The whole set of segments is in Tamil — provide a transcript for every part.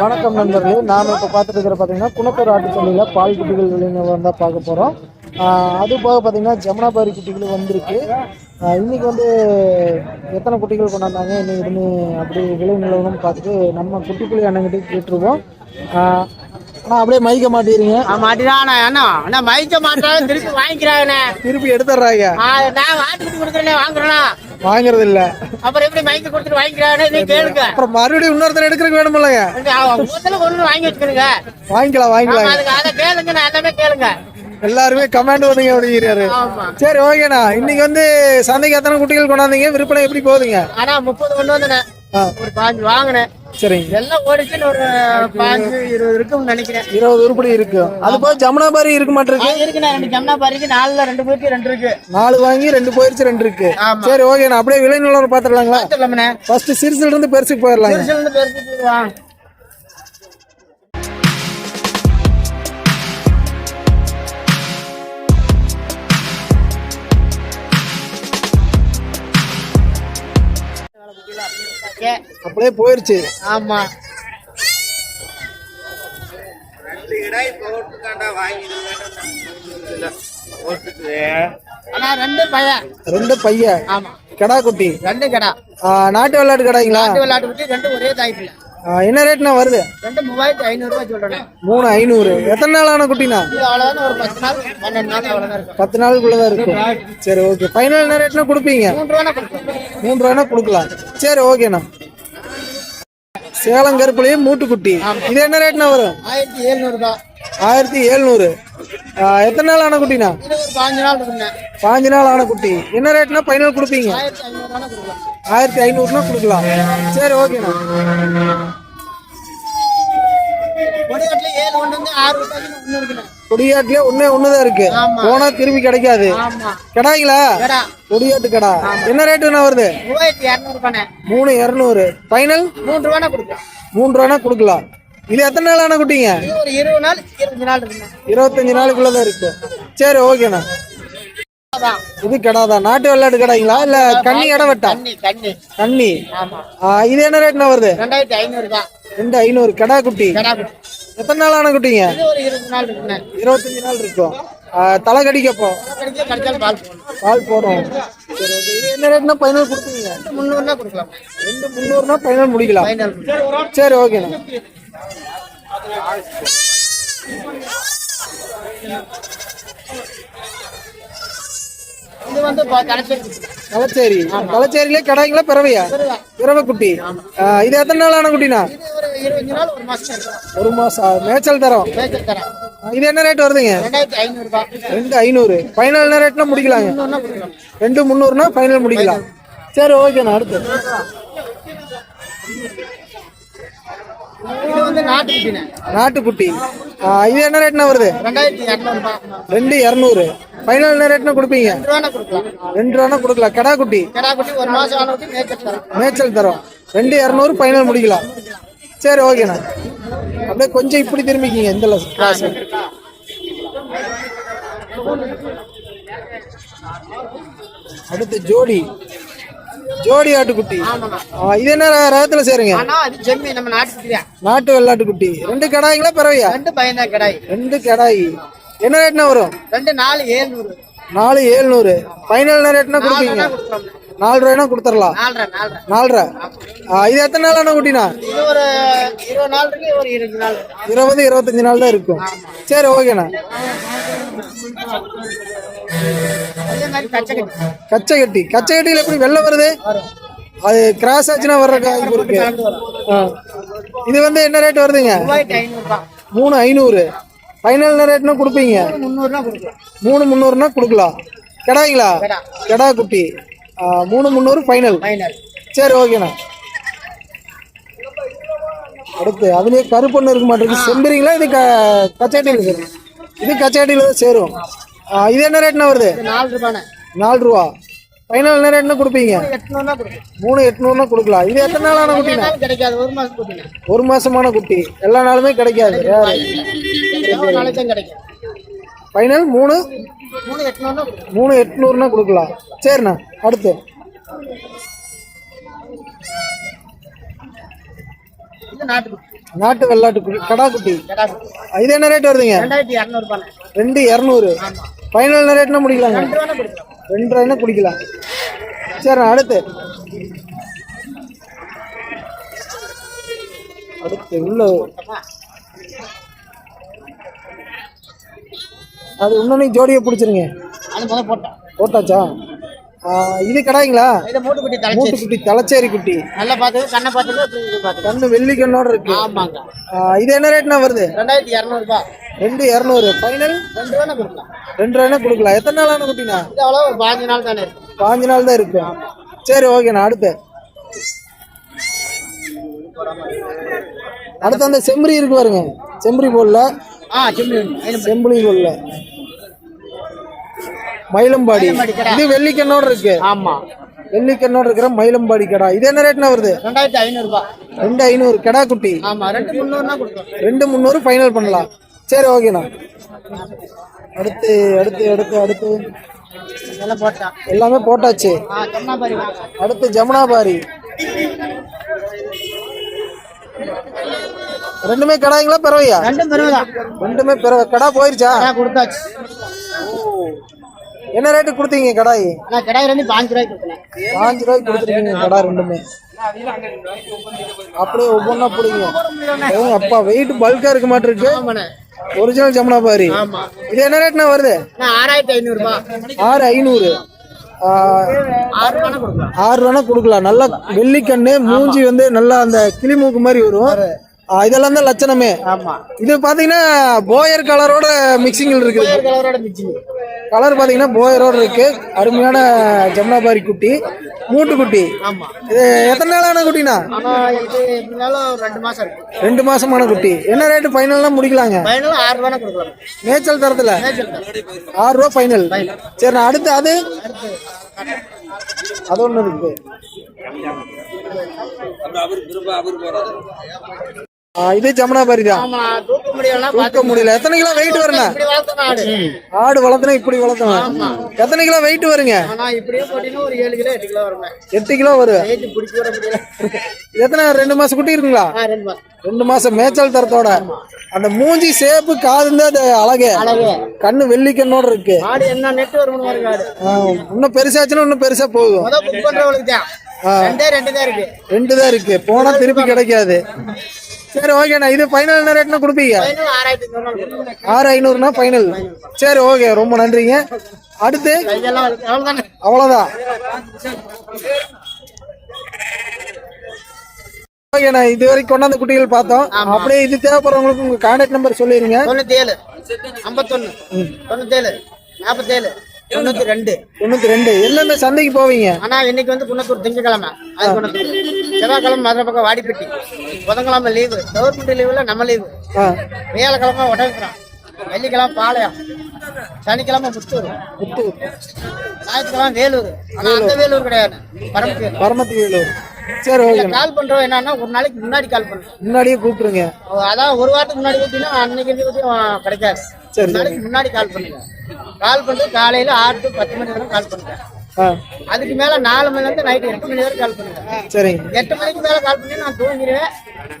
வணக்கம் நண்பர்களே நாம் இப்போ பார்த்துட்டு இருக்கிற பார்த்தீங்கன்னா குணத்தூர் ஆட்டு சந்தையில் பால் குட்டிகள் விளைஞர் வந்தால் பார்க்க போகிறோம் அது போக பார்த்தீங்கன்னா ஜமுனாபாரி குட்டிகள் வந்திருக்கு. ஆஹ் இன்னைக்கு வந்து எத்தனை குட்டிகள் கொண்டாந்தாங்க இன்னைக்கு இதுன்னு அப்படி விலை நிலவரம் பார்த்துட்டு நம்ம குட்டிப்புலி அண்ணங்கிட்ட கேட்டுருவோம். ஆனால் அப்படியே மதிக்க மாட்டேங்கிறீங்க மாட்டிதான் அண்ணா அண்ணா மதிக்க மாட்டாங்க திருப்பி வாங்கிக்கிறாங்கண்ணே. திருப்பி எடுத்துட்றாங்க. நான் வாங்கிட்டு கொடுக்குறேனே வாங்குறேனா வாங்குறது இல்ல அப்புறம் எப்படி மயக்க கொடுத்துட்டு வாங்கிக்கிறாங்கன்னு நீ கேளுங்க. அப்புறம் மறுபடியும் இன்னொருத்தர் எடுக்கிறதுக்கு வேணுமில்லங்க. ஒண்ணு வாங்கி வச்சுக்கிறேங்க வாங்கிக்கலாம் வாங்கிக்கலாம். அதை கேளுங்க நான் எல்லாமே கேளுங்க. எல்லாருமே கமெண்ட் பண்ணுங்க அப்படிங்கிறாரு சரி ஓகேண்ணா. இன்னைக்கு வந்து சந்தைக்கு எத்தனை குட்டிகள் கொண்டாந்தீங்க? விற்பனை எப்படி போகுதுங்க? ஆனா முப்பது கொண்டு வந்தேன் ஒரு பாஞ்சு வாங்கினேன். சரிங்க. எல்லாம் ஓடிச்சுன்னு ஒரு பாஞ்சு இருபது இருக்கும்னு நினைக்கிறேன். இருபது உருப்படி இருக்கு. அது போக ஜமுனாபாரி இருக்க மாட்டிருக்கு? இருக்குண்ணே ரெண்டு ஜம்னா பாரிக்கு நாலுல ரெண்டு போயிட்டு ரெண்டு இருக்கு. நாலு வாங்கி ரெண்டு போயிருச்சு ரெண்டு இருக்கு. சரி ஓகேண்ணா அப்படியே விலை நிலவரம் பாத்துடலாங்களா சொல்லுங்கண்ணே ஃபர்ஸ்ட் சிறுசுல இருந்து பெருசுக்கு போயிடலாங்க. திருச்சிலிருந்து பேருக்கு போயிடுவான் அப்படியே போயிருச்சு. ஆமா. ஆனா ரெண்டு பையன் ரெண்டு பையன் ஆமா. கடா குட்டி. ரெண்டு கடா. நாட்டு விளையாட்டு கடாங்களா? நாட்டு விளையாட்டு விட்டு ரெண்டு ஒரே தாய்ப்பில்ல என்ன ரேட்னா வருது? ரெண்டு மூவாயிரத்தி மூணு ஐநூறு. எத்தனை நாள் ஆன குட்டினா ஒரு பத்து நாள் பன்னெண்டு நாள் அவ்வளவுதான் இருக்கும். பத்து நாளுக்குள்ளதான் இருக்கும். சரி ஓகே ஃபைனல் என்ன ரேட்னா கொடுப்பீங்க? மூன்று ரூபா ரூபாய்னா கொடுக்கலாம். சரி ஓகேண்ணா சேலம் கருப்புலையும் மூட்டுக்குட்டி. இது என்ன ரேட்னா வரும்? ஆயிரத்தி எழுநூறு ரூபாய் ஆயிரத்தி எழுநூறு. எத்தனை நாள் ஆன குட்டினா ஒரு பாஞ்சு நாள் பாஞ்சு நாள் ஆன குட்டி. என்ன ரேட்னா ஃபைனல் கொடுப்பீங்க? ஆயிரத்தி ஐநூறுனா கொடுக்கலாம். சரி ஓகேண்ணா கொடியாட்டில் ஒன்னே ஒண்ணுதான் இருக்கு. போனா திரும்பி கிடைக்காது. ஆமா. கடாய்ங்களா கடா. கொடியாட்டு கடா. என்ன ரேட்டுண்ணா வருது? மூணு இரநூறு. ஃபைனல் மூன்று ரூபாண்ணே கொடுக்கலாம். மூணு ரூபானா கொடுக்கலாம். இது எத்தனை நாள் ஆன குட்டிங்க இருபது நாள் இருபத்தஞ்சு நாள் இருபத்தஞ்சு நாளுக்குள்ளதான் இருக்கு. சரி ஓகேண்ணா இது கடா தான் நாட்டு வெள்ளாட்டு கடாய்ங்களா இல்ல கண்ணி இட வெட்டா? தண்ணி தண்ணி கண்ணி. இது என்ன ரேட்னா வருது? ரெண்டு ஐநூறு. கடா குட்டி. கடா குட்டி. எத்தனை நாள் ஆன குட்டிங்க இருபத்தஞ்சு நாள் இருக்கும் தலை கடிக்கப்போ? பால் போடும் ஓகே. என்ன ரேட்னா ஃபைனல் கொடுப்பீங்க முந்நூறுனா கொடுக்கலாம். ரெண்டு முந்நூறுனா ஃபைனல் முடிக்கலாம். சரி ஓகேண்ணா. இது வந்து களச்சேரி களச்சேரியிலே கடாய்ங்களா பிறவையா? பிறவை. குட்டி இது எத்தனை நாள் ஆன குட்டினா? ஒரு மாசம் மேய்ச்சல் தரோம்? இது என்ன ரேட் வருதுங்க? ரெண்டு ஐநூறு. ஃபைனல் என்ன ரேட்னா முடிக்கலாங்க? ரெண்டு முந்நூறுனா ஃபைனல் முடிக்கலாம். சரி ஓகேண்ணா அடுத்து. நாட்டுக்குட்டி இது என்ன ரேட்னா வருது? ரெண்டு இரநூறு. ஃபைனல் என்ன ரேட்னா கொடுப்பீங்க? ரெண்டு ரூபானா கொடுக்கலாம். கடா குட்டி? மேய்ச்சல் தரோம். ரெண்டு இரநூறு ஃபைனல் முடிக்கலாம். சரி ஓகேண்ணா அப்படியே கொஞ்சம் இப்படி திரும்பிக்கிங்க இந்த கிளாஸ் அடுத்து ஜோடி. ஜோடி ஆட்டுக்குட்டி. இது என்ன ரகத்துல சேருங்க? நாட்டு வெள்ளாட்டுக்குட்டி. ரெண்டு கடாய்ங்களா பறவையா? ரெண்டு பையன் கடாய். ரெண்டு கடாய். என்ன ரேட்னா வரும்? ரெண்டு நாலு ஏழ்நூறு. நாலு ஏழ்நூறு. ஃபைனல் ரேட்னா கொடுப்பீங்க? நாலு ரூபாய்னா கொடுத்துடலாம். நாலரை இது எத்தனை நாள் ஆன குட்டினா இருபது இருபத்தஞ்சு நாள் தான் இருக்கும். சரி ஓகேண்ணா. அதே மாதிரி பச்சை கட்டி கச்சை கட்டி கச்சை கட்டியில் எப்படி வெள்ளம் வருது? அது கிராஸ் ஆச்சுன்னா வர்ற வாய்ப்பு இருக்கு. இது வந்து என்ன ரேட் வருதுங்க? மூணு ஐநூறு. ஃபைனல் ரேட்னா கொடுப்பீங்க? முந்நூறுனா கொடுக்கலாம். மூணு முந்நூறுனா கொடுக்கலாம். கெடாய்ங்களா கடா. கெடா குட்டி. மூணு முந்நூறு ஃபைனல் ஃபைனல் சரி ஓகேண்ணா அடுத்து அதுலயே கருப்பொண்ணு இருக்க மாட்டேங்குது. செம்பரிங்களா இது க கச்சாட்டியில் சேரும். இது கச்சாட்டியில் தான் சேரும். இது என்ன ரேட்னா வருது? நாலு ரூபாண்ணே. நாலு ரூபா. ஃபைனல் என்ன ரேட்னா கொடுப்பீங்க? மூணு எட்நூறுனா கொடுக்கலாம். இது எத்தனை நாள் ஆன குட்டினா கிடைக்காது. ஒரு குட்டிங்க ஒரு மாசமான குட்டி. எல்லா நாளுமே கிடைக்காது. ஒரு நாளைக்கு தான் கிடைக்கும். ஃபைனல் மூணு? மூணு எட்நூறுனா கொடுக்கலாம். மூணு எட்நூறுனா கொடுக்கலாம். சரிண்ணா அடுத்து. நாட்டு வெள்ளாட்டு குட்டி கடா குட்டி. கடா குட்டி. இது என்ன ரேட் வருதுங்க? ரெண்டு இரநூறு. ஃபைனல் ரேட்னா முடிக்கலாங்க? ரெண்டு ரூபாய்னா குடிக்கலாம். சரி அடுத்து. அடுத்து உள்ள அது இன்னொன்னு ஜோடியை பிடிச்சிருங்க. அது முதல் போட்டேன் போட்டாச்சா? இது கடாய்ங்களா? மூட்டு குட்டி தலைச்சேரி. குட்டி. நல்லா பார்த்து கண்ணை பார்த்துட்டு கண்ணு வெள்ளி கண்ணோட இருக்கு. ஆமாங்க. இது என்ன ரேட்னா வருது? ரெண்டாயிரத்தி இரநூறுபா. ரெண்டு இரநூறு. ஃபைனல் ரெண்டு ரூபா கொடுக்கலாம். ரெண்டு ரூபாய்னா கொடுக்கலாம். எத்தனை நாளான குட்டினா இது அவ்வளோ ஒரு பாஞ்சு நாள் தானே இருக்கு. பாஞ்சு நாள் தான் இருக்கும் சரி ஓகேண்ணா அடுத்து. அடுத்து அந்த செம்பரி இருக்கு பாருங்க. செம்பரி போடல. ஆ சிம்மி ஐநூறு செம்புளி போடல மயிலம்பாடி. இது வெள்ளிக்கண்ணோட இருக்கு. ஆமா. வெள்ளிக்கண்ணோட இருக்கிற மயிலம்பாடி கடா. இது என்ன ரேட்னா வருது? ரெண்டாயிரத்தி ஐநூறுபா. ரெண்டு ஐநூறு. கடா குட்டி. ஆமா ரெண்டு முந்நூறுனா கொடுக்கலாம். ரெண்டு முந்நூறு ஃபைனல் பண்ணலாம். சரி ஓகேண்ணா அடுத்து அடுத்து அடுத்து அடுத்து. எல்லாமே போட்டாச்சு. அடுத்து ஜமுனாபாரி. ரெண்டுமே கடாய்ங்களா பிறவையா? ரெண்டும் ரெண்டுமே பிறவை. கடா போயிருச்சா? கொடுத்தாச்சு. என்ன ரேட்டு கொடுத்தீங்க கடாய்? நான் கடாய் ரெண்டு பாஞ்சு ரூபாய்க்கு கொடுத்தேன். பாஞ்சு ரூபாய்க்கு கொடுத்துருக்கீங்க கடா ரெண்டுமே. அப்படியே ஒவ்வொன்றா பிடிங்க அப்பா வெயிட் பல்கா இருக்க மாட்டிருக்கு. ஒரிஜினல் ஜமுனாபாரி ஆமா. இது என்ன ரேட்னா வருது? ஆறாயிரத்தி ஐநூறுபா ஆறு ஐநூறு. ஆறு ரூபா கொடுக்கலாம். நல்லா வெள்ளிக்கண்ணு மூஞ்சி வந்து நல்லா அந்த கிளி மூக்கு மாதிரி வரும். இதெல்லாம் தான் லட்சணமே. ஆமா. இது பாத்தீங்கன்னா போயர் கலரோட மிக்சிங்கில் இருக்குது. வேறு கலரோட கலர் பாத்தீங்கன்னா போயரோட இருக்கு. அருமையான ஜமுனாபாரி குட்டி மூட்டு குட்டி. ஆமா. இது எத்தனை நாளான குட்டினா ரெண்டு மாசம் இருக்கு. ரெண்டு மாசமான குட்டி. என்ன ரேட்டு ஃபைனல்லாம் முடிக்கலாங்க? ஆறு கொடுக்கலாம். மேய்ச்சல் தரத்துல. ஆறு ரூபா ஃபைனல் சரி நான் அடுத்து அது? அது ஒன்று இருக்கு. இது ஜமுனாபாரி தான். ஆமா தூக்க முடியல. எத்தனை கிலோ வெயிட் வருங்க ஆடு. வளர்த்தனா இப்படி வளர்த்தணும் எத்தனை கிலோ வெயிட் வருங்க. எட்டு கிலோ வருமே எத்தனை ரெண்டு மாசம் குட்டி இருக்குங்களா? ரெண்டு மாசம். மேய்ச்சல் தரத்தோட. அந்த மூஞ்சி சேப்பு காதுந்து அது அழகு. கண்ணு இருக்கு. வருங்க ஆடு. ஆ, இன்னும் பெருசாச்சுன்னா இன்னும் பெருசா போகும். தான். தான் இருக்கு. ரெண்டு தான் இருக்கு. போனா திருப்பி கிடைக்காது. சரி ஓகேண்ணா இது ஃபைனல் என்ன ரேட்னா கொடுப்பீங்க? ஆறு ஐநூறுனா ஃபைனல் சரி ஓகே ரொம்ப நன்றிங்க. அடுத்து? அவ்வளோதான் ஓகேண்ணா இது வரைக்கும் கொண்டாந்த குட்டிகள் பார்த்தோம். அப்படியே இது தேவைப்படுறவங்களுக்கு உங்க கான்டாக்ட் நம்பர் சொல்லிடுங்க தொண்ணூத்தி ஏழு ஐம்பத்தொன்னு. தொண்ணூத்தேழு. நாற்பத்தேழு தொண்ணூத்தி ரெண்டு தொண்ணூத்தி ரெண்டு. எல்லாமே சந்தைக்கு போவீங்க? ஆனா இன்னைக்கு வந்து குன்னத்தூர் திங்கக்கிழமை. அது குன்னத்தூர் செவ்வாய்க்கிழமை மதுரை பக்கம் வாடிப்பட்டி. புதன்கிழமை லீவு கவர்மெண்ட் லீவுல நம்ம லீவு வியாழக்கிழமை உடம்புக்குறோம் வெள்ளிக்கிழமை பாளையம். சனிக்கிழமை புத்தூர். புத்தூர். ஞாயிற்றுக்கிழமை வேலூர். ஆனா அந்த வேலூர். கிடையாது. பரமத்தி பரமத்தி வேலூர். சரி கால் பண்றோம் என்னன்னா ஒரு நாளைக்கு முன்னாடி கால் பண்றோம். முன்னாடியே கூப்பிட்டுருங்க. அதான் ஒரு வாரத்துக்கு முன்னாடி ஊத்தினா அன்னைக்கு கிடைக்காது. சரி, முன்னாடி கால் பண்ணுங்க. கால் பண்ணிட்டு காலையில ஆறு டு பத்து மணி வரை கால் பண்ணுங்க ஆ. அதுக்கு மேல நாலு மணில இருந்து நைட்டு எட்டு மணி வரை கால் பண்ணுங்க சரிங்க. எட்டு மணிக்கு மேல கால் பண்ணி நான் தூங்கிடுவேன்.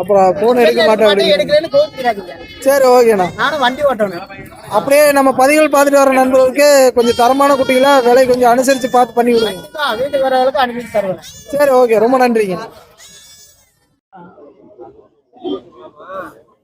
அப்புறம் ஃபோன் எடுக்க மாட்டேன் கோவிக்கிறாங்க சரி ஓகேண்ணா. நானும் வண்டி ஓட்டணும். அப்படியே நம்ம பதிவுகள் பார்த்துட்டு வர நண்பர்களுக்கு கொஞ்சம் தரமான குட்டிகளா விலை கொஞ்சம் அனுசரித்து பார்த்து பண்ணி விடுங்க. கண்டிப்பா வீட்டுக்கு வரவங்களுக்கு அனுப்பி தருவேன். சரி ஓகே. ரொம்ப நன்றிங்க.